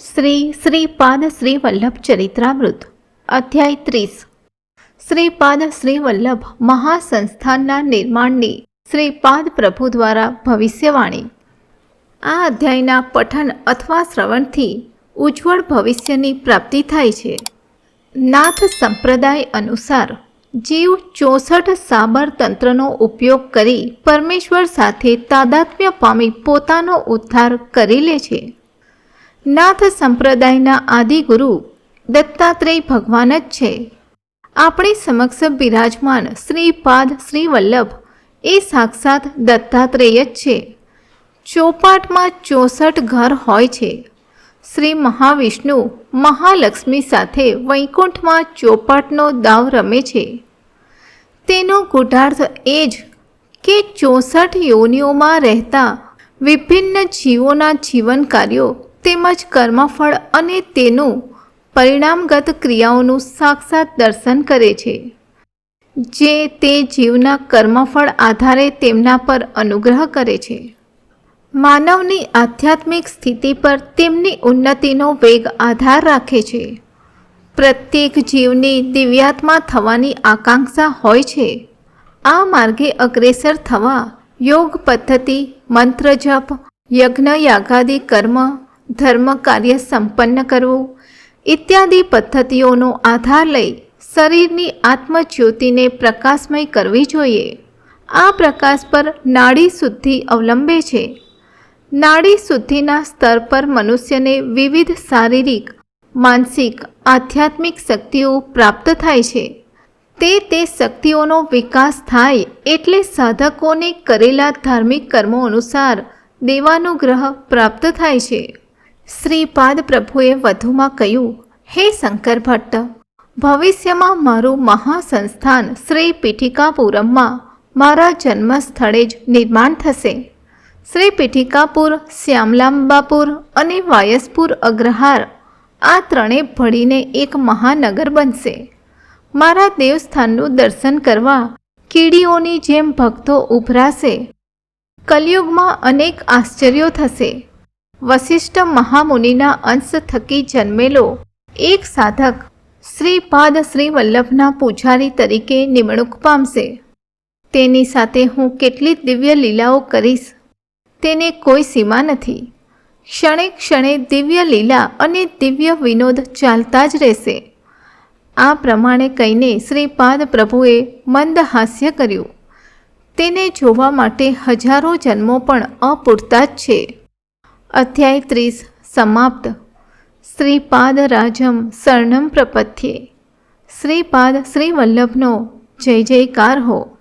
શ્રી શ્રીપાદ શ્રી વલ્લભ ચરિત્રામૃત, અધ્યાય ત્રીસ. શ્રીપાદ શ્રી વલ્લભ મહાસંસ્થાનના નિર્માણની શ્રીપાદ પ્રભુ દ્વારા ભવિષ્યવાણી. આ અધ્યાયના પઠન અથવા શ્રવણથી ઉજ્જવળ ભવિષ્યની પ્રાપ્તિ થાય છે. નાથ સંપ્રદાય અનુસાર જીવ ચોસઠ સાબર તંત્રનો ઉપયોગ કરી પરમેશ્વર સાથે તાદાત્મ્ય પામી પોતાનો ઉદ્ધાર કરી લે છે. નાથ સંપ્રદાયના આદિગુરુ દત્તાત્રેય ભગવાન જ છે. આપણી સમક્ષ બિરાજમાન શ્રીપાદ શ્રીવલ્લભ એ સાક્ષાત દત્તાત્રેય જ છે. ચોપાટમાં ચોસઠ ઘર હોય છે. શ્રી મહાવિષ્ણુ મહાલક્ષ્મી સાથે વૈકુંઠમાં ચોપાટનો દાવ રમે છે. તેનો ગૂઢાર્થ એ જ કે ચોસઠ યોનિઓમાં રહેતા વિભિન્ન જીવોના જીવન કાર્યો તેમજ કર્મફળ અને તેનું પરિણામગત ક્રિયાઓનું સાક્ષાત દર્શન કરે છે. જે તે જીવના કર્મફળ આધારે તેમના પર અનુગ્રહ કરે છે. માનવની આધ્યાત્મિક સ્થિતિ પર તેમની ઉન્નતિનો વેગ આધાર રાખે છે. પ્રત્યેક જીવની દિવ્યાત્મા થવાની આકાંક્ષા હોય છે. આ માર્ગે અગ્રેસર થવા યોગ પદ્ધતિ, મંત્ર જપ, યજ્ઞ, યાગાદી કર્મ ધર્મ કાર્ય સંપન્ન કરવું, ઇત્યાદિ પદ્ધતિઓનો આધાર લઈ શરીરની આત્મજ્યોતિને પ્રકાશમય કરવી જોઈએ. આ પ્રકાશ પર નાડી શુદ્ધિ અવલંબે છે. નાડી શુદ્ધિના સ્તર પર મનુષ્યને વિવિધ શારીરિક, માનસિક, આધ્યાત્મિક શક્તિઓ પ્રાપ્ત થાય છે. તે તે શક્તિઓનો વિકાસ થાય એટલે સાધકોને કરેલા ધાર્મિક કર્મો અનુસાર દેવાનુગ્રહ પ્રાપ્ત થાય છે. શ્રીપાદ પ્રભુએ વધુમાં કહ્યું, હે શંકર ભટ્ટ, ભવિષ્યમાં મારું મહાસંસ્થાન શ્રી પીઠિકાપુરમમાં મારા જન્મ સ્થળે જ નિર્માણ થશે. શ્રી પીઠિકાપુર શ્યામલાંબાપુર અને વાયસપુર અગ્રહાર આ ત્રણેય ભળીને એક મહાનગર બનશે. મારા દેવસ્થાનનું દર્શન કરવા કીડીઓની જેમ ભક્તો ઉભરાશે. કલયુગમાં અનેક આશ્ચર્યો થશે. વશિષ્ઠ મહામુનિના અંશ થકી જન્મેલો એક સાધક શ્રીપાદ શ્રી વલ્લભના પૂજારી તરીકે નિમણૂક પામશે. તેની સાથે હું કેટલી દિવ્ય લીલાઓ કરીશ? તેને કોઈ સીમા નથી. ક્ષણે ક્ષણે દિવ્ય લીલા અને દિવ્ય વિનોદ ચાલતા જ રહેશે. આ પ્રમાણે કહીને શ્રીપાદ પ્રભુએ મંદ હાસ્ય કર્યું. તેને જોવા માટે હજારો જન્મો પણ અપૂરતા જ છે. અધ્યાય ત્રીસ સમાપ્ત. શ્રીપાદ રાજમ શરણમ પ્રપથ્યે. શ્રીપાદ શ્રી વલ્લભનો જય જયકાર હો.